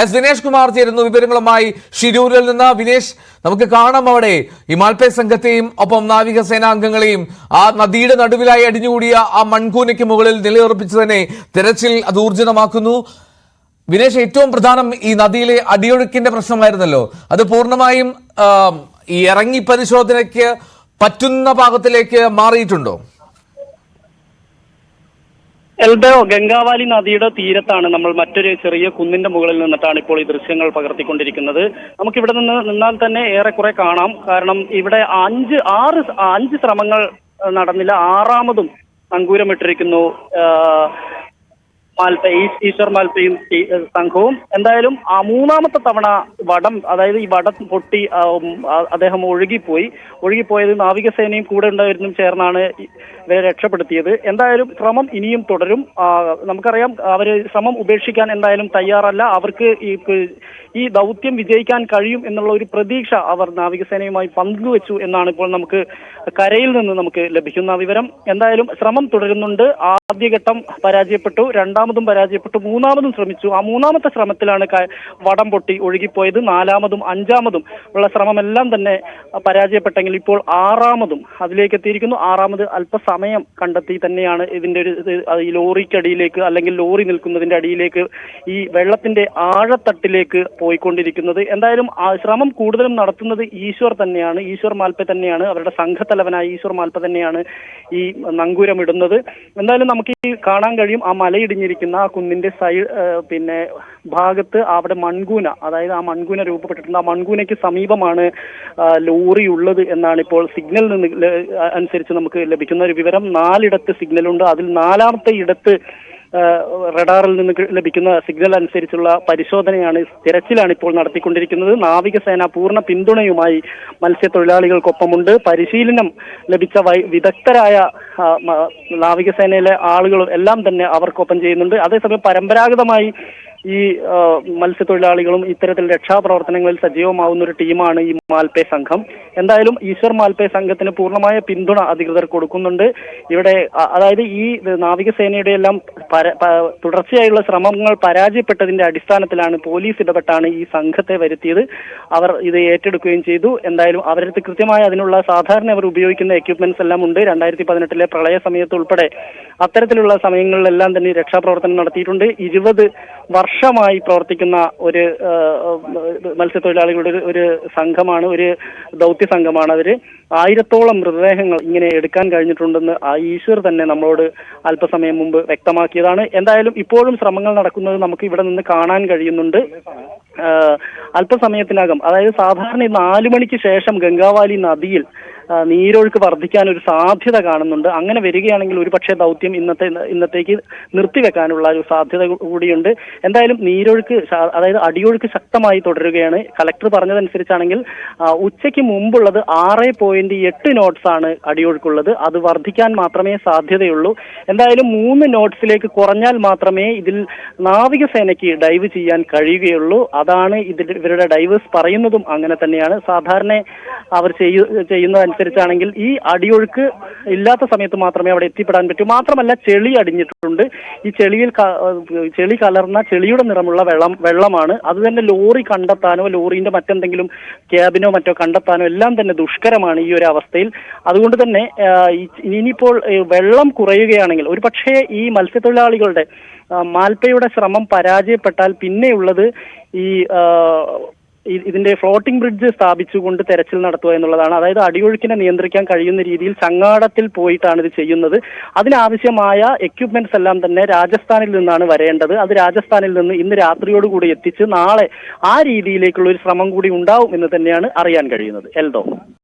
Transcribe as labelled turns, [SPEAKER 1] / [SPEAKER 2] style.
[SPEAKER 1] S Dinesh Kumar ചേരുന്നു വിവരങ്ങളുമായി ഷിരൂരിൽ നിന്ന്. വിനേഷ് നമുക്ക് കാണാം അവിടെ. ഈ മാൽപ്പേ സംഘത്തെയും ഒപ്പം നാവികസേനാ അംഗങ്ങളെയും ആ നദിയുടെ നടുവിലായി അടിഞ്ഞുകൂടിയ ആ മൺകൂനയ്ക്ക് മുകളിൽ നിലയുറപ്പിച്ച് തന്നെ തെരച്ചിൽ അത് ഊർജിതമാക്കുന്നു. വിനേഷ് ഏറ്റവും പ്രധാനം ഈ നദിയിലെ അടിയൊഴുക്കിന്റെ പ്രശ്നമായിരുന്നല്ലോ. അത് പൂർണമായും ഈ ഇറങ്ങി പരിശോധനയ്ക്ക് പറ്റുന്ന ഭാഗത്തിലേക്ക് മാറിയിട്ടുണ്ടോ?
[SPEAKER 2] എൽബോ ഗംഗാവാലി നദിയുടെ തീരത്താണ് നമ്മൾ മറ്റൊരു ചെറിയ കുന്നിന്റെ മുകളിൽ നിന്നിട്ടാണ് ഇപ്പോൾ ഈ ദൃശ്യങ്ങൾ പകർത്തിക്കൊണ്ടിരിക്കുന്നത്. നമുക്ക് ഇവിടെ നിന്ന് നിന്നാൽ തന്നെ ഏറെക്കുറെ കാണാം. കാരണം ഇവിടെ അഞ്ച് ആറ് അഞ്ച് ശ്രമങ്ങൾ നടന്നില്ല. ആറാമതും നങ്കൂരമിട്ടിരിക്കുന്നു ഏഹ്, മാൽപ്പ ഈശ്വർ മാൽപ്പയും സംഘവും. എന്തായാലും ആ മൂന്നാമത്തെ തവണ വടം അതായത് ഈ വടം പൊട്ടി അദ്ദേഹം ഒഴുകിപ്പോയി. ഒഴുകിപ്പോയത് നാവികസേനയും കൂടെ ഉണ്ടായിരുന്നു ചേർന്നാണ് ഇവരെ രക്ഷപ്പെടുത്തിയത്. എന്തായാലും ശ്രമം ഇനിയും തുടരും. നമുക്കറിയാം അവർ ശ്രമം ഉപേക്ഷിക്കാൻ എന്തായാലും തയ്യാറല്ല. അവർക്ക് ഈ ഈ ദൗത്യം വിജയിക്കാൻ കഴിയും എന്നുള്ള ഒരു പ്രതീക്ഷ അവർ നാവികസേനയുമായി പങ്കുവച്ചു എന്നാണ് ഇപ്പോൾ നമുക്ക് കരയിൽ നിന്ന് നമുക്ക് ലഭിക്കുന്ന വിവരം. എന്തായാലും ശ്രമം തുടരുന്നുണ്ട്. ആദ്യഘട്ടം പരാജയപ്പെട്ടു. രണ്ടാമതും പരാജയപ്പെട്ടു മൂന്നാമതും ശ്രമിച്ചു. ആ മൂന്നാമത്തെ ശ്രമത്തിലാണ് വടം പൊട്ടി ഒഴുകിപ്പോയത്. നാലാമതും അഞ്ചാമതും ഉള്ള ശ്രമമെല്ലാം തന്നെ പരാജയപ്പെട്ടെങ്കിൽ ഇപ്പോൾ ആറാമതും അതിലേക്ക് എത്തിയിരിക്കുന്നു. ആറാമത് അല്പസമയം കണ്ടെത്തി തന്നെയാണ് ഇതിന്റെ ഒരു ഈ ലോറിക്കടിയിലേക്ക് അല്ലെങ്കിൽ ലോറി നിൽക്കുന്നതിന്റെ അടിയിലേക്ക് ഈ വെള്ളത്തിന്റെ ആഴത്തട്ടിലേക്ക് പോയിക്കൊണ്ടിരിക്കുന്നത്. എന്തായാലും ശ്രമം കൂടുതലും നടത്തുന്നത് ഈശ്വർ തന്നെയാണ്. ഈശ്വർ മാൽപ്പെ തന്നെയാണ്. അവരുടെ സംഘത്തലവനായ ഈശ്വർ മാൽപ്പ തന്നെയാണ് ഈ നങ്കൂരം ഇടുന്നത് എന്തായാലും നമുക്ക് ഈ കാണാൻ കഴിയും. ആ മലയിടിഞ്ഞിരിക്കുന്ന ആ കുന്നിന്റെ സൈഡ് പിന്നെ ഭാഗത്ത് അവിടെ മൺകൂന അതായത് ആ മൺകൂന രൂപപ്പെട്ടിട്ടുണ്ട്. ആ മൺകൂനയ്ക്ക് സമീപമാണ് ലോറി ഉള്ളത് എന്നാണ് ഇപ്പോൾ സിഗ്നൽ നിന്ന് അനുസരിച്ച് നമുക്ക് ലഭിക്കുന്ന ഒരു വിവരം. നാലിടത്ത് സിഗ്നലുണ്ട് അതിൽ നാലാമത്തെ ഇടത്ത് റഡാറിൽ നിന്ന് ലഭിക്കുന്ന സിഗ്നൽ അനുസരിച്ചുള്ള പരിശോധനയാണ് തിരച്ചിലാണ് ഇപ്പോൾ നടത്തിക്കൊണ്ടിരിക്കുന്നത്. നാവികസേന പൂർണ പിന്തുണയുമായി മത്സ്യത്തൊഴിലാളികൾക്കൊപ്പമുണ്ട്. പരിശീലനം ലഭിച്ച വിദഗ്ധരായ നാവികസേനയിലെ ആളുകളും എല്ലാം തന്നെ അവർക്കൊപ്പം ചെയ്യുന്നുണ്ട്. അതേസമയം പരമ്പരാഗതമായി ഈ മത്സ്യത്തൊഴിലാളികളും ഇത്തരത്തിൽ രക്ഷാപ്രവർത്തനങ്ങളിൽ സജീവമാവുന്ന ഒരു ടീമാണ് ഈ മാൽപേ സംഘം. എന്തായാലും ഈശ്വർ മാൽപേ സംഘത്തിന് പൂർണമായ പിന്തുണ അധികൃതർ കൊടുക്കുന്നുണ്ട്. ഇവിടെ അതായത് ഈ നാവികസേനയുടെ എല്ലാം തുടർച്ചയായുള്ള ശ്രമങ്ങൾ പരാജയപ്പെട്ടതിന്റെ അടിസ്ഥാനത്തിലാണ് പോലീസ് ഇടപെട്ടാണ് ഈ സംഘത്തെ വരുത്തിയത്. അവർ ഇത് ഏറ്റെടുക്കുകയും ചെയ്തു. എന്തായാലും അവരടുത്ത് കൃത്യമായ അതിനുള്ള സാധാരണ അവർ ഉപയോഗിക്കുന്ന എക്യുപ്മെന്റ്സ് എല്ലാം ഉണ്ട്. രണ്ടായിരത്തി പതിനെട്ടിലെ പ്രളയ സമയത്ത് ഉൾപ്പെടെ അത്തരത്തിലുള്ള സമയങ്ങളിലെല്ലാം തന്നെ രക്ഷാപ്രവർത്തനം നടത്തിയിട്ടുണ്ട്. ഇരുപത് വർഷമായി പ്രവർത്തിക്കുന്ന ഒരു മത്സ്യത്തൊഴിലാളികളുടെ ഒരു- സംഘമാണ് ഒരു ദൗത്യ സംഘമാണ് അവർ. ആയിരത്തോളം മൃതദേഹങ്ങൾ ഇങ്ങനെ എടുക്കാൻ കഴിഞ്ഞിട്ടുണ്ടെന്ന് ആ ഈശ്വർ തന്നെ നമ്മളോട് അല്പസമയം മുമ്പ് വ്യക്തമാക്കിയതാണ്. എന്തായാലും ഇപ്പോഴും ശ്രമങ്ങൾ നടക്കുന്നത് നമുക്ക് ഇവിടെ നിന്ന് കാണാൻ കഴിയുന്നുണ്ട്. അല്പസമയത്തിനകം അതായത് സാധാരണ നാലു മണിക്ക് ശേഷം ഗംഗാവാലി നദിയിൽ നീരൊഴുക്ക് വർദ്ധിക്കാൻ ഒരു സാധ്യത കാണുന്നുണ്ട്. അങ്ങനെ വരികയാണെങ്കിൽ ഒരുപക്ഷെ ദൗത്യം ഇന്നത്തെ ഇന്നത്തേക്ക് നിർത്തിവെക്കാനുള്ള ഒരു സാധ്യത കൂടിയുണ്ട്. എന്തായാലും നീരൊഴുക്ക് അതായത് അടിയൊഴുക്ക് ശക്തമായി തുടരുകയാണ്. കലക്ടർ പറഞ്ഞതനുസരിച്ചാണെങ്കിൽ ഉച്ചയ്ക്ക് മുമ്പുള്ളത് ആറ് പോയിന്റ് എട്ട് നോട്ട്സ് ആണ് അടിയൊഴുക്കുള്ളത്. അത് വർദ്ധിക്കാൻ മാത്രമേ സാധ്യതയുള്ളൂ. എന്തായാലും മൂന്ന് നോട്ട്സിലേക്ക് കുറഞ്ഞാൽ മാത്രമേ ഇതിൽ നാവികസേനയ്ക്ക് ഡൈവ് ചെയ്യാൻ കഴിയുകയുള്ളൂ. അതാണ് ഇതിൽ ഇവരുടെ ഡൈവേഴ്സ് പറയുന്നതും അങ്ങനെ തന്നെയാണ്. സാധാരണ അവർ ചെയ്യ ചെയ്യുന്നതനുസരിച്ചാണെങ്കിൽ ഈ അടിയൊഴുക്ക് ഇല്ലാത്ത സമയത്ത് മാത്രമേ അവിടെ എത്തിപ്പെടാൻ പറ്റൂ. മാത്രമല്ല ചെളി അടിഞ്ഞിട്ടുണ്ട്. ഈ ചെളിയിൽ ചെളി കലർന്ന ചെളിയുടെ നിറമുള്ള വെള്ളം വെള്ളമാണ്. അത് തന്നെ ലോറി കണ്ടെത്താനോ ലോറിന്റെ മറ്റെന്തെങ്കിലും ക്യാബിനോ മറ്റോ കണ്ടെത്താനോ എല്ലാം തന്നെ ദുഷ്കരമാണ് ഈ ഒരു അവസ്ഥയിൽ. അതുകൊണ്ട് തന്നെ ഇനിയിപ്പോൾ വെള്ളം കുറയുകയാണെങ്കിൽ ഒരു പക്ഷേ ഈ മത്സ്യത്തൊഴിലാളികളുടെ മാൽപ്പയുടെ ശ്രമം പരാജയപ്പെട്ടാൽ പിന്നെയുള്ളത് ഈ ഇതിന്റെ ഫ്ലോട്ടിംഗ് ബ്രിഡ്ജ് സ്ഥാപിച്ചുകൊണ്ട് തെരച്ചിൽ നടത്തുക എന്നുള്ളതാണ്. അതായത് അടിയൊഴുക്കിനെ നിയന്ത്രിക്കാൻ കഴിയുന്ന രീതിയിൽ ചങ്ങാടത്തിൽ പോയിട്ടാണ് ഇത് ചെയ്യുന്നത്. അതിനാവശ്യമായ എക്യുപ്മെന്റ്സ് എല്ലാം തന്നെ രാജസ്ഥാനിൽ നിന്നാണ് വരേണ്ടത്. അത് രാജസ്ഥാനിൽ നിന്ന് ഇന്ന് രാത്രിയോടുകൂടി എത്തിച്ച് നാളെ ആ രീതിയിലേക്കുള്ള ഒരു ശ്രമം കൂടി ഉണ്ടാവും എന്ന് തന്നെയാണ് അറിയാൻ കഴിയുന്നത്. എൽദോ.